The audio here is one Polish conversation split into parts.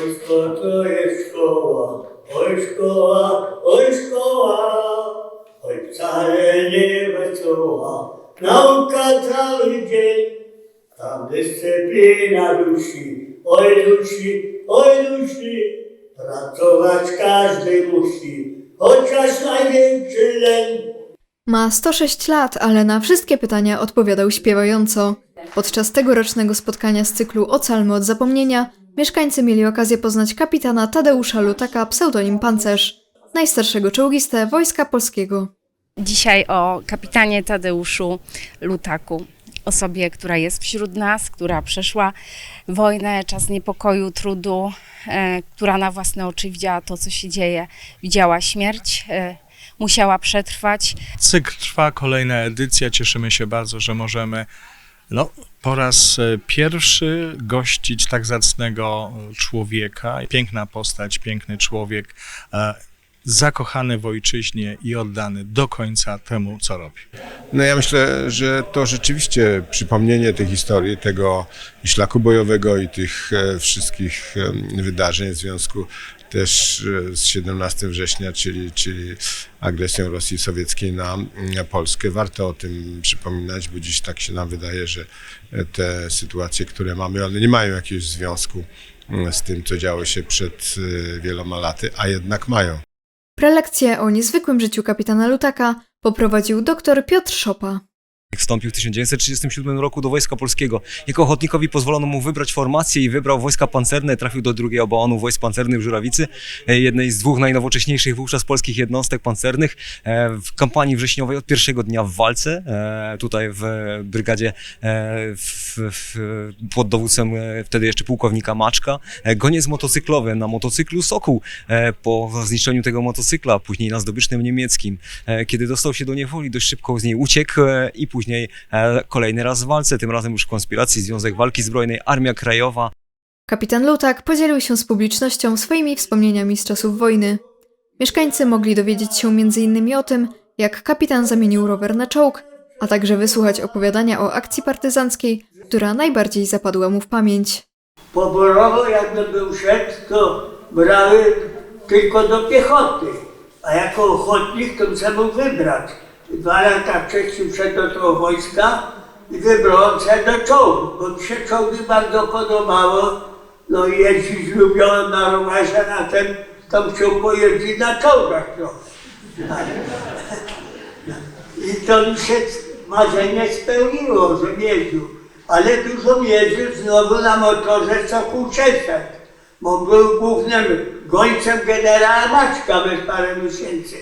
Wojsko to jest szkoła, oj szkoła, oj szkoła, oj wcale nie wesoła, nauka cały dzień, tam dyscyplina dusi, oj dusi, oj dusi, pracować każdy musi, chociaż największy lęk. Ma 106 lat, ale na wszystkie pytania odpowiadał śpiewająco. Podczas tegorocznego spotkania z cyklu Ocalmy od zapomnienia mieszkańcy mieli okazję poznać kapitana Tadeusza Lutaka, pseudonim Pancerz, najstarszego czołgistę Wojska Polskiego. Dzisiaj o kapitanie Tadeuszu Lutaku, osobie, która jest wśród nas, która przeszła wojnę, czas niepokoju, trudu, e, która na własne oczy widziała to, co się dzieje, widziała śmierć, e, musiała przetrwać. Cykl trwa, kolejna edycja. Cieszymy się bardzo, że możemy no, po raz e, pierwszy gościć tak zacnego e, człowieka. Piękna postać, piękny człowiek, e, zakochany w ojczyźnie i oddany do końca temu, co robi. No ja myślę, że to rzeczywiście przypomnienie tej historii, tego szlaku bojowego i tych e, wszystkich wydarzeń w związku też e, z 17 września, czyli, czyli agresją Rosji Sowieckiej na, na Polskę. Warto o tym przypominać, bo dziś tak się nam wydaje, że e, te sytuacje, które mamy, one nie mają jakiegoś związku z tym, co działo się przed wieloma laty, a jednak mają. Prelekcję o niezwykłym życiu kapitana Lutaka poprowadził dr Piotr Szopa. Wstąpił w 1937 roku do Wojska Polskiego. Jako ochotnikowi pozwolono mu wybrać formację i wybrał wojska pancerne. Trafił do drugiego baonu wojsk pancernych w Żurawicy, e, jednej z dwóch najnowocześniejszych wówczas polskich jednostek pancernych. E, W kampanii wrześniowej od pierwszego dnia w walce, e, tutaj w brygadzie w, w, pod dowództwem wtedy jeszcze pułkownika Maczka. Goniec motocyklowy na motocyklu Sokół po zniszczeniu tego motocykla, później na zdobycznym niemieckim. Kiedy dostał się do niewoli, dość szybko z niej uciekł i później e, kolejny raz w walce, tym razem już w konspiracji, Związek Walki Zbrojnej, Armia Krajowa. Kapitan Lutak podzielił się z publicznością swoimi wspomnieniami z czasów wojny. Mieszkańcy mogli dowiedzieć się m.in. o tym, jak kapitan zamienił rower na czołg, a także wysłuchać opowiadania o akcji partyzanckiej, która najbardziej zapadła mu w pamięć. Poborowo jakby był szedł, to brały tylko do piechoty, a jako ochotnik to trzeba był wybrać. Dwa lata wcześniej wszedł do wojska i wybrał się do czołgu, bo mi się czołgi bardzo podobało. No i jeździć lubiłem na rowerze, na tym, to chciał pojeździć na czołgach trochę. I to mi się marzenie spełniło, że jeździł. Ale dużo jeździł znowu na motorze co Kółczesek, bo był głównym gońcem generała Maćka bez parę miesięcy.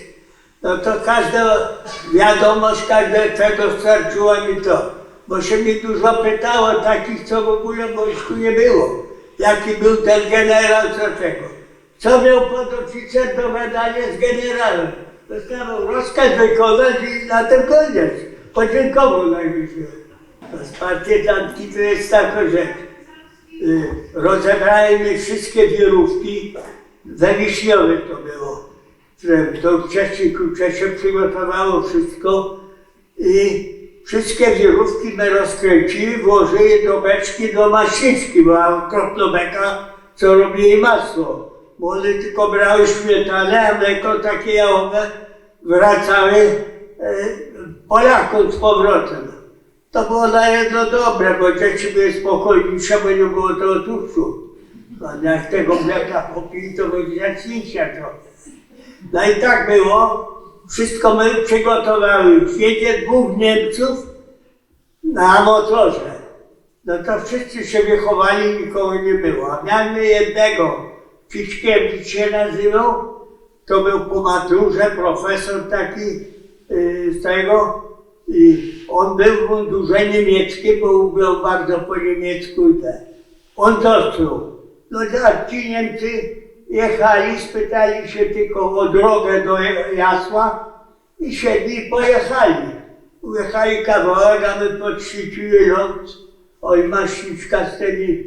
No to każda wiadomość, każde tego starczyło mi to. Bo się mi dużo pytało takich, co w ogóle w wojsku nie było. Jaki był ten generał, co tego. Co miał podoficer do gadania z generałem? Dostawał rozkaz wykonać i na tym koniec. Podziękował najwyżej. Z partyzantki to jest taka rzecz. Y, Rozebrałem wszystkie wierówki, we to było. Że To wcześniej kurczę się przygotowało wszystko i wszystkie wierówki my rozkręcili, włożyli do beczki do maśniczki, była kroplobeka, co robi jej masło. Bo one tylko brały śmietanę, a mleko takie jałowe wracały e, Polakom z powrotem. To było na jedno dobre, bo dzieci były spokojniejsze, bo nie było tego tłuszczu. A jak tego mleka popili, to będzie świncia trochę. No i tak było. Wszystko my przygotowały. Jedzie dwóch Niemców na motorze. No to wszyscy się wychowali, nikogo nie było. A miałem jednego, Ciśkiewicz się nazywał, to był po maturze, profesor taki y, z tego. I on był w mundurze niemieckim, bo umiał bardzo po niemiecku i tak. On dostał. No tak, ci Niemcy jechali, spytali się tylko o drogę do Jasła i siedli i pojechali. Ujechali kawałek, a my podświeciły ląd. Oj, maśniczka z tymi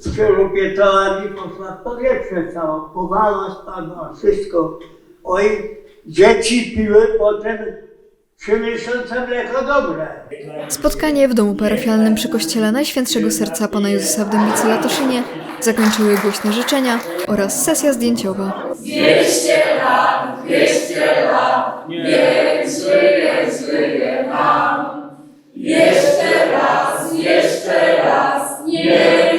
czteropietołami poszła w powietrze całą, powała spadła, wszystko. Oj, dzieci piły potem Trzy miesiące mleko dobre. Spotkanie w domu parafialnym przy kościele Najświętszego Serca Pana Jezusa w Dębicy Latoszynie zakończyły głośne życzenia oraz sesja zdjęciowa. Jeszcze raz, jeszcze raz, niech żyje